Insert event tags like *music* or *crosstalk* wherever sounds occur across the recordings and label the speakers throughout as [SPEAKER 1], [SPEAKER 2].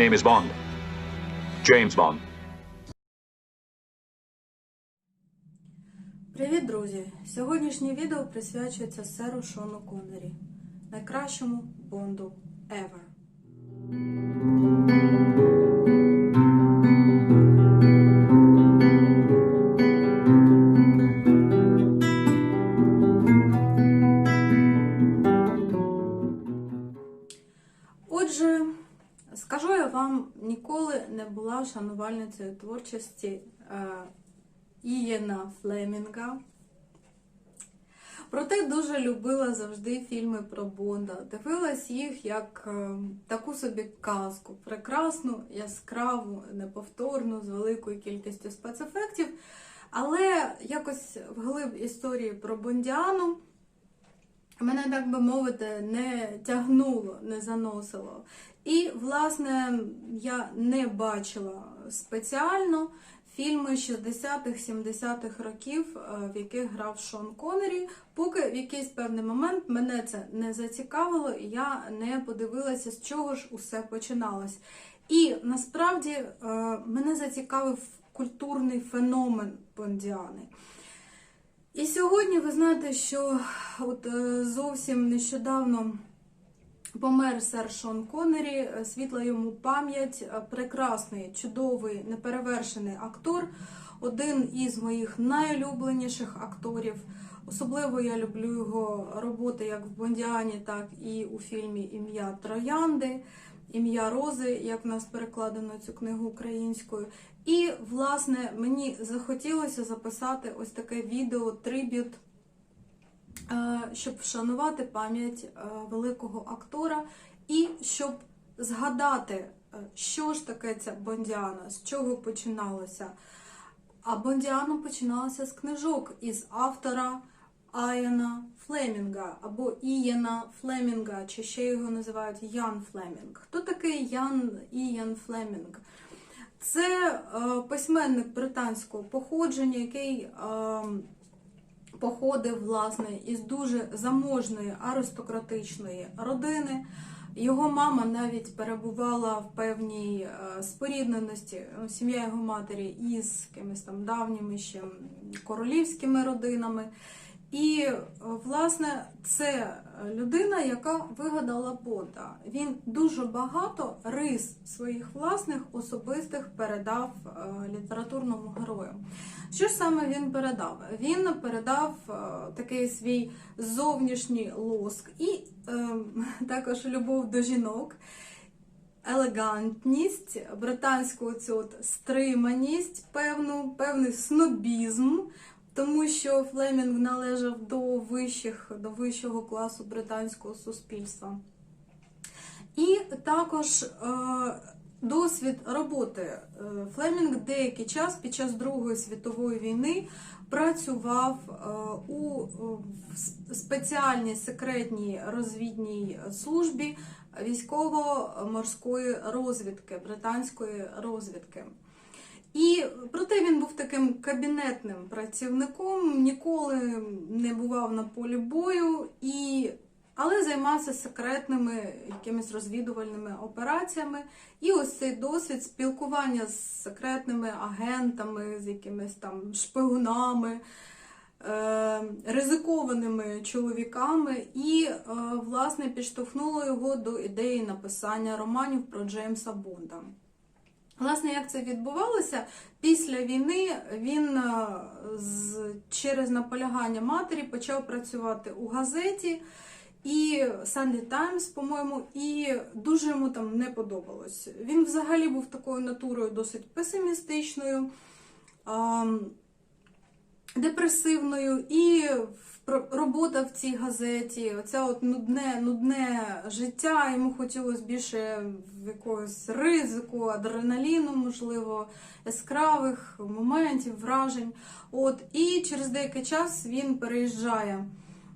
[SPEAKER 1] Name is Bond. James Bond.
[SPEAKER 2] Привіт, друзі! Сьогоднішнє відео присвячується серу Шону Коннері, найкращому Бонду ever. Вам, ніколи не була шанувальницею творчості е, Ієна Флемінга. Проте дуже любила завжди фільми про Бонда. Дивилась їх як е, таку собі казку, прекрасну, яскраву, неповторну, з великою кількістю спецефектів. Але якось вглиб історії про Бондіану мене, так би мовити, не тягнуло, не заносило. І, власне, я не бачила спеціально фільми 60-х, 70-х років, е, в яких грав Шон Коннері, поки в якийсь певний момент мене це не зацікавило, і я не подивилася, з чого ж усе починалось. І насправді е, мене зацікавив культурний феномен Бондіани. І сьогодні ви знаєте, що от е, зовсім нещодавно помер сер Шон Коннері, світла йому пам'ять, прекрасний, чудовий, неперевершений актор, один із моїх найулюбленіших акторів. Особливо я люблю його роботи як в Бондіані, так і у фільмі Ім'я Троянди, Ім'я Рози, як в нас перекладено цю книгу українською. І, власне, мені захотілося записати ось таке відео трибют, щоб вшанувати пам'ять е, великого актора і щоб згадати, е, що ж таке ця Бондіана, з чого починалося. А Бондіана починалася з книжок із автора Айана Флемінга або Ієна Флемінга, чи ще його називають Ян Флемінг. Хто такий Ян Ієн Флемінг? Це е, письменник британського походження, який е, походив власне із дуже заможної аристократичної родини. Його мама навіть перебувала в певній е, спорідненості, ну, сім'я його матері із якимись там давніми ще королівськими родинами. І, е, власне, це людина, яка вигадала Бонда. Він дуже багато рис своїх власних особистих передав е, літературному герою. Що ж саме він передав? Він передав е, такий свій зовнішній лоск і е, також любов до жінок. Елегантність, британську цю от стриманість, певну, певний снобізм, тому що Флемінг належав до вищих, до вищого класу британського суспільства. І також е, досвід роботи. Е, Флемінг деякий час під час Другої світової війни працював е, у е, спеціальній секретній розвідній службі військово-морської розвідки, британської розвідки. І проте він був таким кабінетним працівником, ніколи не бував на полі бою, і, але займався секретними якимись розвідувальними операціями. І ось цей досвід спілкування з секретними агентами, з якимись там шпигунами, е, ризикованими чоловіками, і, е, власне, підштовхнуло його до ідеї написання романів про Джеймса Бонда. Власне, як це відбувалося? Після війни він е, через наполягання матері почав працювати у газеті і Sunday Times, по-моєму, і дуже йому там не подобалось. Він взагалі був такою натурою досить песимістичною, депресивною, і в- робота в цій газеті, оця от нудне, нудне життя, йому хотілося більше якогось ризику, адреналіну, можливо, яскравих моментів, вражень. От, і через деякий час він переїжджає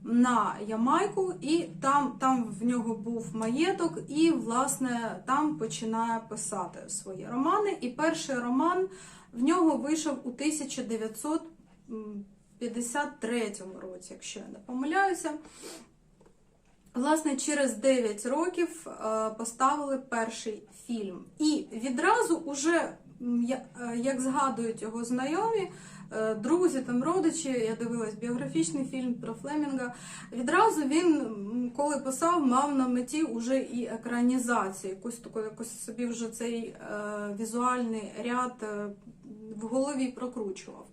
[SPEAKER 2] на Ямайку, і там, там в нього був маєток, і, власне, там починає писати свої романи. І перший роман в нього вийшов у 1953 році, якщо я не помиляюся. Власне, через 9 років е, поставили перший фільм. І відразу уже, е, як згадують його знайомі, е, друзі, там родичі, я дивилась біографічний фільм про Флемінга. Відразу він, коли писав, мав на меті уже і екранізацію, якусь таку якось собі вже цей візуальний ряд в голові прокручував.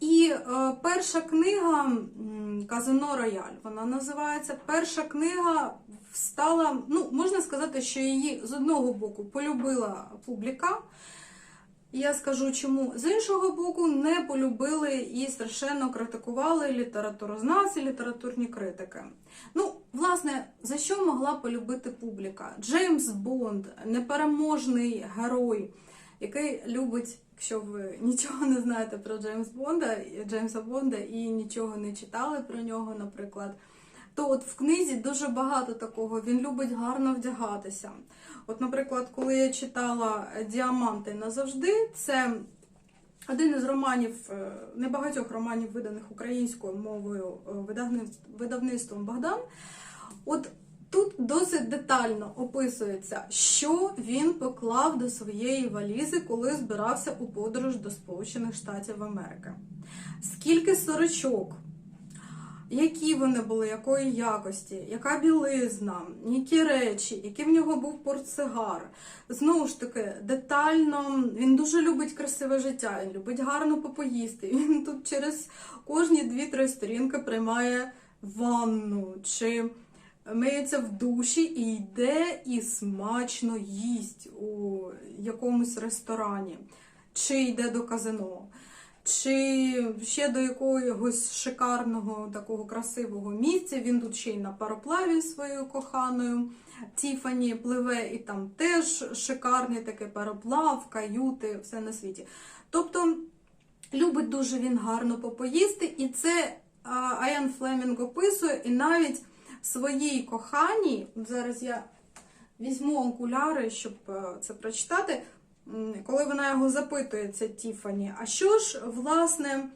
[SPEAKER 2] І е, перша книга м, Казино Рояль, вона називається. Перша книга стала, ну, можна сказати, що її з одного боку полюбила публіка. Я скажу чому. З іншого боку, не полюбили і страшенно критикували літературознавці, літературні критики. Ну, власне, за що могла полюбити публіка? Джеймс Бонд, непереможний герой, який любить, якщо ви нічого не знаєте про Джеймс Бонда, Джеймса Бонда і нічого не читали про нього, наприклад. То от в книзі дуже багато такого. Він любить гарно вдягатися. От, наприклад, коли я читала Діаманти назавжди, це один із романів, е, небагатьох романів, виданих українською мовою е, видавництвом Богдан. От тут досить детально описується, що він поклав до своєї валізи, коли збирався у подорож до Сполучених Штатів Америки. Скільки сорочок, які вони були, якої якості, яка білизна, які речі, який в нього був портсигар. Знову ж таки, детально він дуже любить красиве життя, він любить гарно попоїсти. Він тут через кожні 2-3 сторінки приймає ванну чи миється в душі і йде і смачно їсть у якомусь ресторані, чи йде до казино чи ще до якогось шикарного такого красивого місця. Він тут ще й на пароплаві своєю коханою Тіфані пливе, і там теж шикарний такий пароплав, каюти, все на світі. Тобто любить дуже він гарно попоїсти, і це Аян Флемінг описує, і навіть своїй коханій, зараз я візьму окуляри, щоб е, це прочитати. Коли вона його запитує, це Тіфані, а що ж, власне,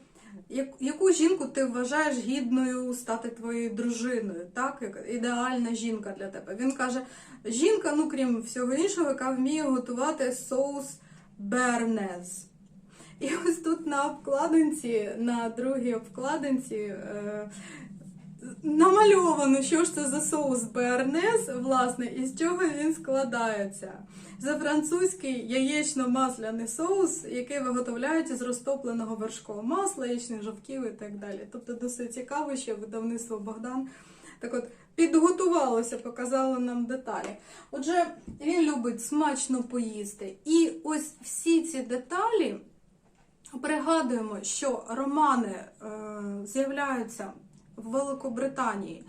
[SPEAKER 2] яку жінку ти вважаєш гідною стати твоєю дружиною, так? Ідеальна жінка для тебе? Він каже: жінка, ну крім всього іншого, яка вміє готувати соус бернез. І ось тут на обкладинці, на другій обкладинці, е, намальовано, що ж це за соус бернез, власне, і з чого він складається. Це французький яєчно-масляний соус, який виготовляють із розтопленого вершкового масла, яєчних жовтків і так далі. Тобто досить цікаво, що видавництво Богдан так от підготувалося, показало нам деталі. Отже, він любить смачно поїсти. І ось всі ці деталі пригадуємо, що романи е, з'являються в Великобританії.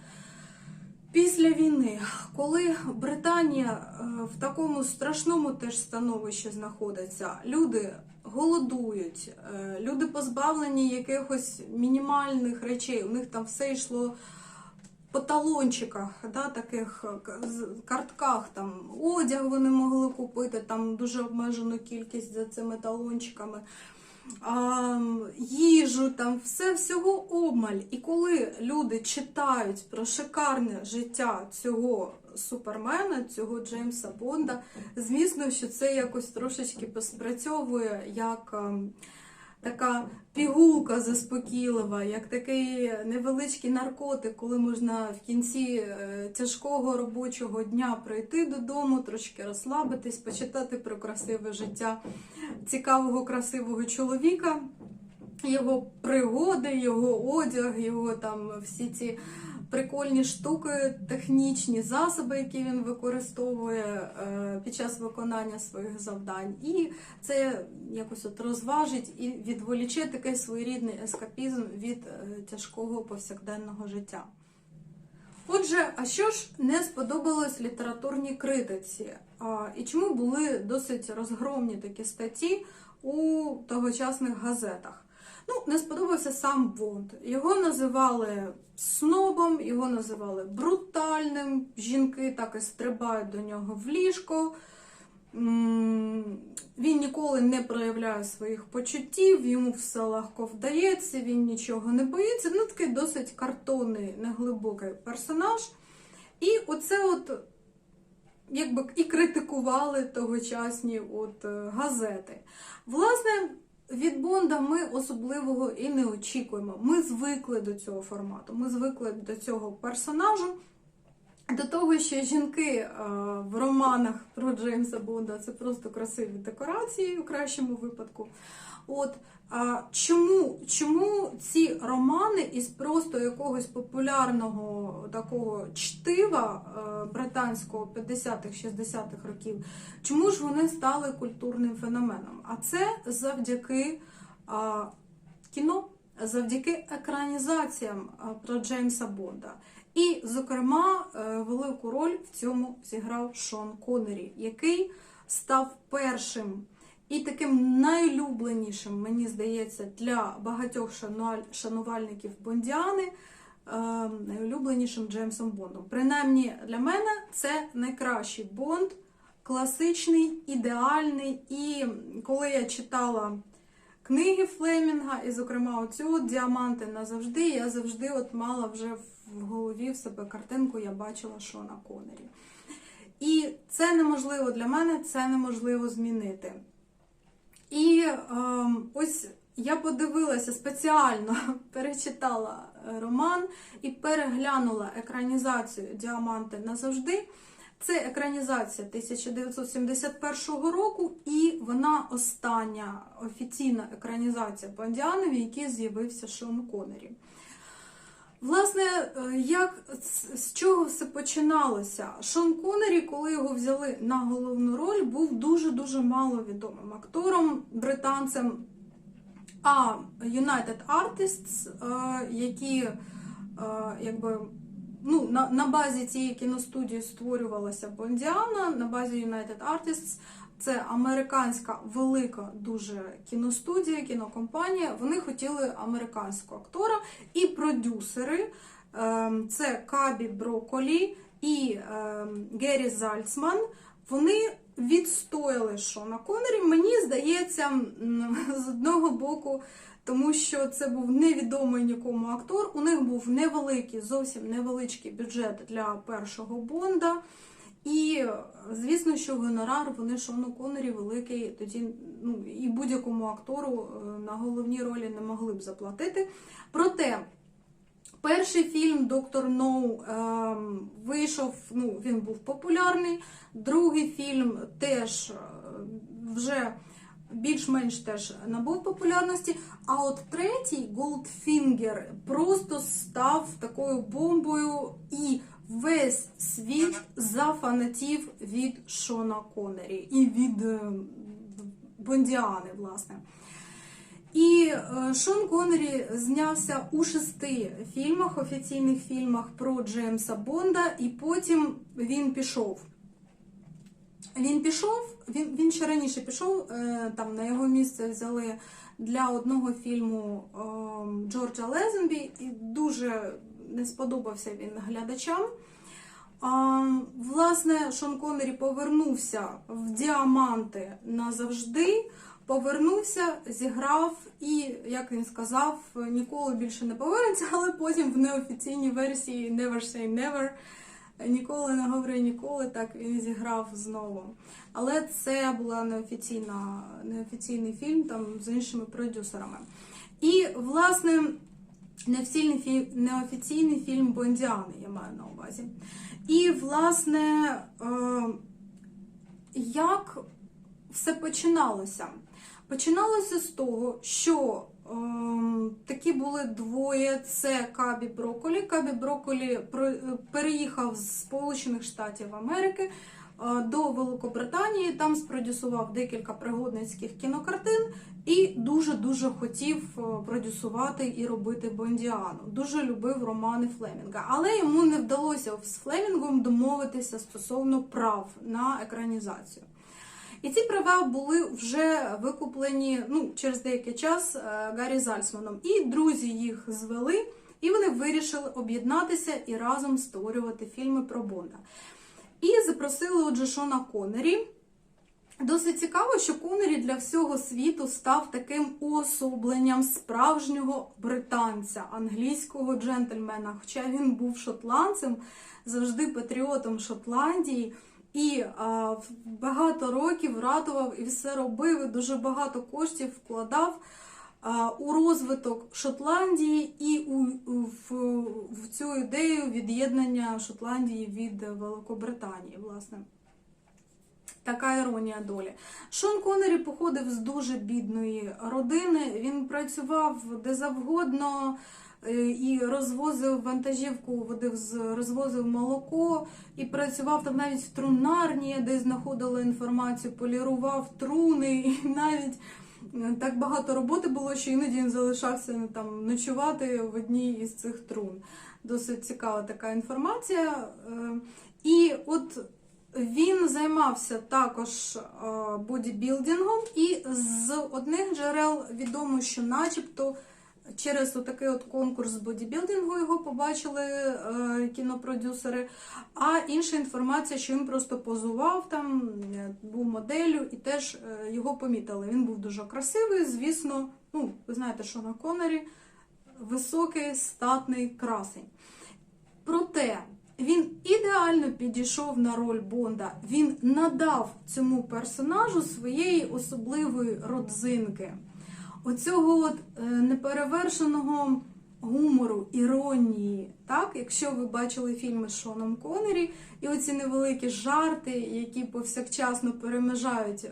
[SPEAKER 2] Після війни, коли Британія е, в такому страшному теж становищі знаходиться, люди голодують, е, люди позбавлені якихось мінімальних речей, у них там все йшло по талончиках, да, таких е, картках, там одяг вони могли купити, там дуже обмежену кількість за цими талончиками їжу, там все всього обмаль. І коли люди читають про шикарне життя цього супермена, цього Джеймса Бонда, звісно, що це якось трошечки поспрацьовує як така пігулка заспокійлива, як такий невеличкий наркотик, коли можна в кінці е, тяжкого робочого дня прийти додому, трошки розслабитись, почитати про красиве життя цікавого, красивого чоловіка, його пригоди, його одяг, його там всі ці прикольні штуки, технічні засоби, які він використовує е, під час виконання своїх завдань. І це якось от розважить і відволіче такий своєрідний ескапізм від е, тяжкого повсякденного життя. Отже, а що ж не сподобалось літературній критиці? І чому були досить розгромні такі статті у тогочасних газетах? Ну, не сподобався сам Бонд. Його називали снобом, його називали брутальним. Жінки так і стрибають до нього в ліжко. Він ніколи не проявляє своїх почуттів, йому все легко вдається, він нічого не боїться. Ну, такий досить картонний, неглибокий персонаж. І оце от якби і критикували тогочасні от е, газети. Власне, від Бонда ми особливого і не очікуємо. Ми звикли до цього формату, ми звикли до цього персонажу. До того, що жінки е, в романах про Джеймса Бонда це просто красиві декорації у кращому випадку. От чому, чому ці романи із просто якогось популярного такого чтива е, британського 50-х, 60-х років, чому ж вони стали культурним феноменом? А це завдяки кіно, завдяки екранізаціям про Джеймса Бонда. І, зокрема, е, велику роль в цьому зіграв Шон Коннері, який став першим і таким найлюбленішим, мені здається, для багатьох шанувальників Бондіани, е, найулюбленішим Джеймсом Бондом. Принаймні для мене це найкращий Бонд, класичний, ідеальний. І коли я читала книги Флемінга, і, зокрема, оцю діаманти назавжди, я завжди от мала вже в голові в себе картинку, я бачила Шона Коннері. І це неможливо для мене, це неможливо змінити. І ем, ось я подивилася спеціально, *laughs* перечитала е, роман і переглянула екранізацію Діаманти назавжди. Це екранізація 1971 року, і вона остання офіційна екранізація Бондіани, в якій з'явився Шон Коннері. Власне, е, як з- чого все починалося? Шон Коннері, коли його взяли на головну роль, був дуже-дуже маловідомим актором, британцем. А United Artists, е, які е, якби ну, на, на базі цієї кіностудії створювалася Бондіана, на базі United Artists. Це американська велика дуже кіностудія, кінокомпанія. Вони хотіли американського актора і продюсери. ем, Це Кабі Броколі і ем, Геррі Зальцман. Вони відстояли Шона Коннері. Мені здається, з одного боку, тому що це був невідомий нікому актор. У них був невеликий, зовсім невеличкий бюджет для першого Бонда. І звісно, що гонорар вони Шону Коннері великий тоді ну і будь-якому актору е, на головній ролі не могли б заплатити. Проте перший фільм Доктор Ноу ем, вийшов, ну він був популярний. Другий фільм теж е, вже більш-менш теж набув популярності. А от третій Goldfinger просто став такою бомбою і весь світ зафанатів від Шона Коннері і від е, Бондіани, власне. І е, Шон Коннері знявся у шести фільмах, офіційних фільмах про Джеймса Бонда, і потім він пішов. Він пішов, він, він ще раніше пішов, е, там на його місце взяли для одного фільму е, Джорджа Лезенбі, і дуже не сподобався він глядачам. Власне, Шон Коннері повернувся в діаманти назавжди. Повернувся, зіграв і, як він сказав, ніколи більше не повернеться, але потім в неофіційній версії Never Say Never ніколи не говори ніколи, так він зіграв знову. Але це була неофіційна, неофіційний фільм там з іншими продюсерами. І, власне, неофіційний фільм, неофіційний фільм Бондіани, я маю на увазі. І, власне, е, як все починалося? Починалося з того, що такі були двоє: це Кабі Броколі. Кабі Броколі переїхав з Сполучених Штатів Америки е, до Великобританії. Там спродюсував декілька пригодницьких кінокартин і дуже-дуже хотів е, продюсувати і робити Бондіану. Дуже любив романи Флемінга. Але йому не вдалося з Флемінгом домовитися стосовно прав на екранізацію. І ці права були вже викуплені ну, через деякий час е, Гаррі Зальцманом. І друзі їх звели, і вони вирішили об'єднатися і разом створювати фільми про Бонда. І запросили отже Шона Коннері. Досить цікаво, що Конері для всього світу став таким уособленням справжнього британця, англійського джентльмена. Хоча він був шотландцем, завжди патріотом Шотландії. І а, багато років ратував і все робив, і дуже багато коштів вкладав а, у розвиток Шотландії і у, в, в цю ідею від'єднання Шотландії від Великобританії, власне. Така іронія долі. Шон Коннері походив з дуже бідної родини. Він працював де завгодно і розвозив вантажівку, водив розвозив молоко і працював там навіть в трунарні, де знаходили інформацію, полірував труни, *laughs* і навіть е, так багато роботи було, що іноді він залишався ну, там ночувати в одній із цих трун. Досить цікава така інформація. Е, І от він займався також е, бодібілдингом, і з одних джерел відомо, що начебто через такий от конкурс з бодібілдингу його побачили е, кінопродюсери. А інша інформація, що він просто позував там, е, був моделлю і теж е, його помітили. Він був дуже красивий, звісно. Ну, ви знаєте, що на Конорі високий, статний красень. Проте він ідеально підійшов на роль Бонда. Він надав цьому персонажу своєї особливої родзинки. Оцього от е, неперевершеного гумору, іронії. Так? Якщо ви бачили фільми з Шоном Коннері, і оці невеликі жарти, які повсякчасно перемежають е,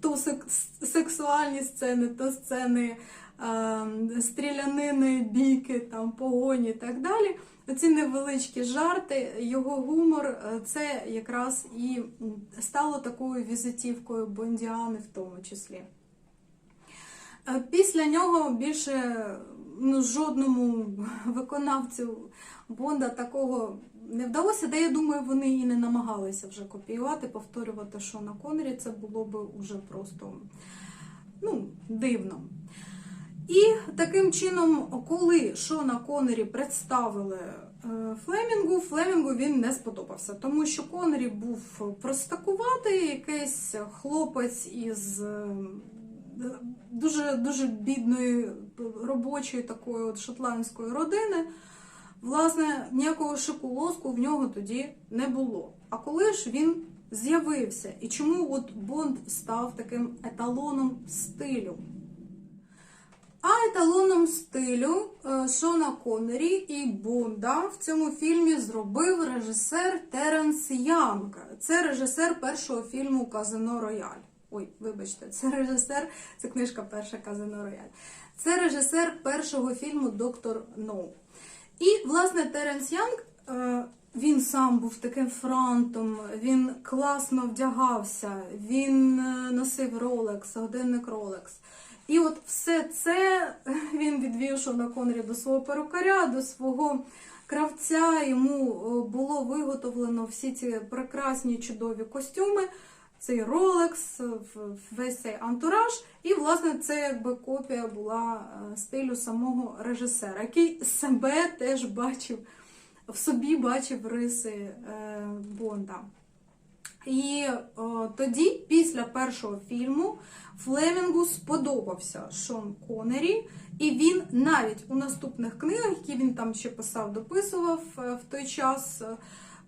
[SPEAKER 2] то сек- сексуальні сцени, то сцени е, стрілянини, бійки, там, погоні і так далі. Оці невеличкі жарти, його гумор, е, це якраз і стало такою візитівкою Бондіани в тому числі. Е, Після нього більше ну, жодному виконавцю Бонда такого не вдалося, де я думаю, вони і не намагалися вже копіювати, повторювати, що на Конері це було би уже просто ну, дивно. І таким чином, коли Шона Коннері представили е, Флемінгу, Флемінгу він не сподобався, тому що Коннері був простакуватий, якийсь хлопець із дуже, дуже бідної робочої такої от шотландської родини. Власне, ніякого шику лоску в нього тоді не було. А коли ж він з'явився? І чому от Бонд став таким еталоном стилю? А еталоном стилю е, Шона Коннері і Бонда в цьому фільмі зробив режисер Теренс Янг. Це режисер першого фільму Казино Рояль. Ой, вибачте, це режисер, це книжка перша Казино Рояль. Це режисер першого фільму Доктор Ноу. І, власне, Теренс Янг. е, Він сам був таким франтом, він класно вдягався, він е, носив Ролекс, годинник Ролекс. І от все це *laughs* він відвів Шона Конрі до свого перукаря, до свого кравця. Йому е, було виготовлено всі ці прекрасні чудові костюми, цей Ролекс, весь цей антураж. І, власне, це якби копія була е, стилю самого режисера, який себе теж бачив, в собі бачив риси е, Бонда. І о, тоді, після першого фільму, Флемінгу сподобався Шон Коннері, і він навіть у наступних книгах, які він там ще писав, дописував е, в той час,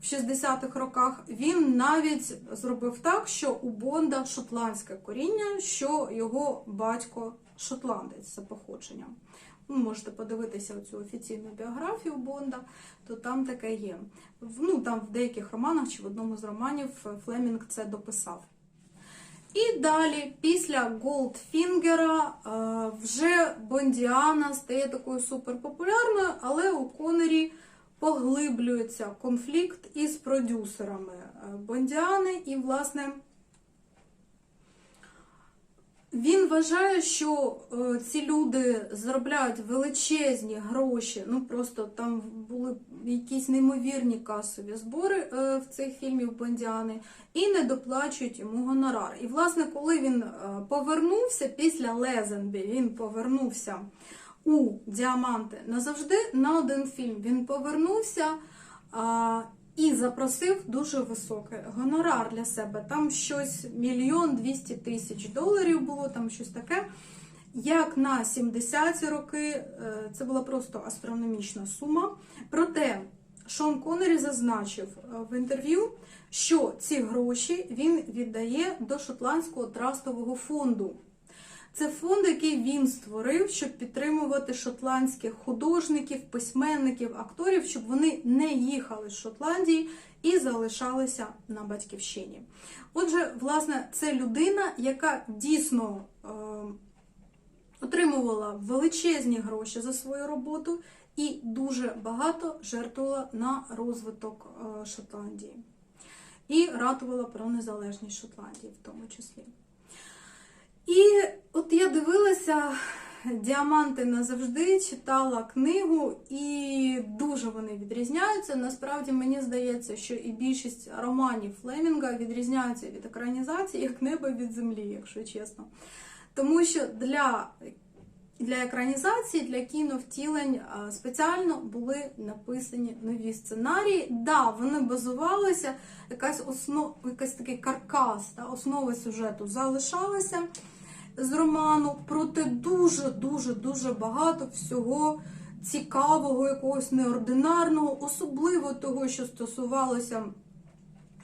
[SPEAKER 2] в 60-х роках, він навіть зробив так, що у Бонда шотландське коріння, що його батько шотландець за походженням. Ви можете подивитися цю офіційну біографію Бонда, то там таке є. Ну, там в деяких романах чи в одному з романів Флемінг це дописав. І далі, після Голдфінгера, е, вже Бондіана стає такою суперпопулярною, але у Конері поглиблюється конфлікт із продюсерами е, Бондіани, і, власне, він вважає, що е, ці люди заробляють величезні гроші. Ну просто там були якісь неймовірні касові збори е, в цих фільмів Бондіани, і не доплачують йому гонорар. І власне, коли він повернувся після Лезенбі, він повернувся у Діаманти назавжди на один фільм. Він повернувся. А, і запросив дуже високий гонорар для себе. Там щось мільйон двісті тисяч доларів було, там щось таке. Як на 70-ті роки, е, це була просто астрономічна сума. Проте Шон Коннері зазначив е, в інтерв'ю, що ці гроші він віддає до шотландського трастового фонду. Це фонд, який він створив, щоб підтримувати шотландських художників, письменників, акторів, щоб вони не їхали з Шотландії і залишалися на батьківщині. Отже, власне, це людина, яка дійсно е, отримувала величезні гроші за свою роботу і дуже багато жертвувала на розвиток е, Шотландії. І ратувала про незалежність Шотландії в тому числі. І от я дивилася Діаманти назавжди, читала книгу, і дуже вони відрізняються. Насправді мені здається, що і більшість романів Флемінга відрізняються від екранізації як небо від землі, якщо чесно. Тому що для, для екранізації, для кіновтілень спеціально були написані нові сценарії. Да, вони базувалися, якась основ, якась такий каркас, та, основа сюжету залишалася з роману, проте дуже, дуже, дуже багато всього цікавого, якогось неординарного, особливо того, що стосувалося.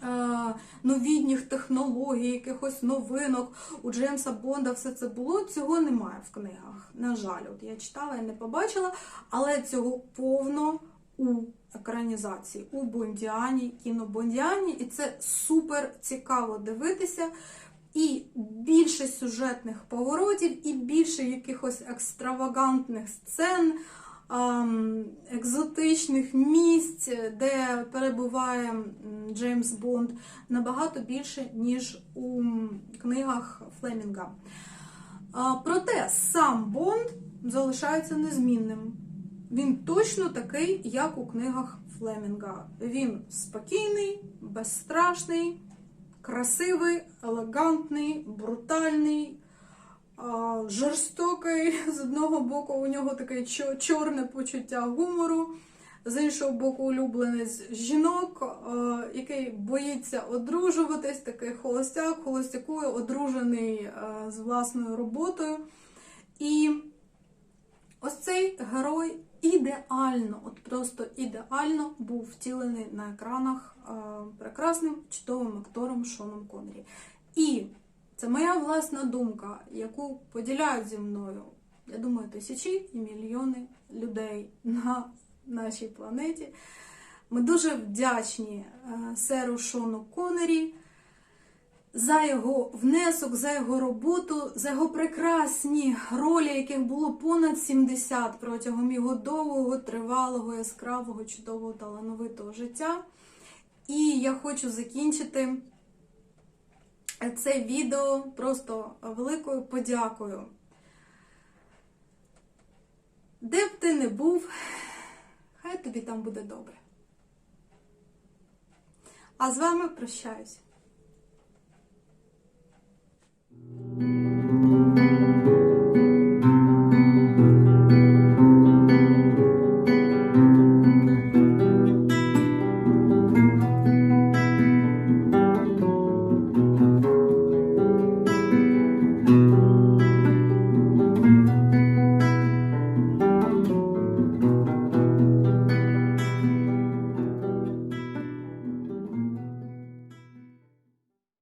[SPEAKER 2] е, Новітніх технологій, якихось новинок у Джеймса Бонда, все це було. Цього немає в книгах. На жаль, от я читала і не побачила, але цього повно у екранізації, у Бондіані, кіно Бондіані, і це супер цікаво дивитися. І більше сюжетних поворотів, і більше якихось екстравагантних сцен, ем, екзотичних місць, де перебуває Джеймс Бонд, набагато більше, ніж у книгах Флемінга. Проте сам Бонд залишається незмінним. Він точно такий, як у книгах Флемінга. Він спокійний, безстрашний, красивий, елегантний, брутальний, жорстокий. *laughs* З одного боку, у нього таке чорне почуття гумору, з іншого боку, улюбленець жінок, який боїться одружуватись, такий холостяк, холостякує, одружений з власною роботою. І ось цей герой ідеально, от просто ідеально був втілений на екранах е, прекрасним чудовим актором Шоном Конрі. І це моя власна думка, яку поділяють зі мною, я думаю, тисячі і мільйони людей на нашій планеті. Ми дуже вдячні е, серу Шону Коннері за його внесок, за його роботу, за його прекрасні ролі, яких було понад 70 протягом його довгого, тривалого, яскравого, чудового, талановитого життя. І я хочу закінчити це відео просто великою подякою. Де б ти не був, хай тобі там буде добре. А з вами прощаюсь. Thank you.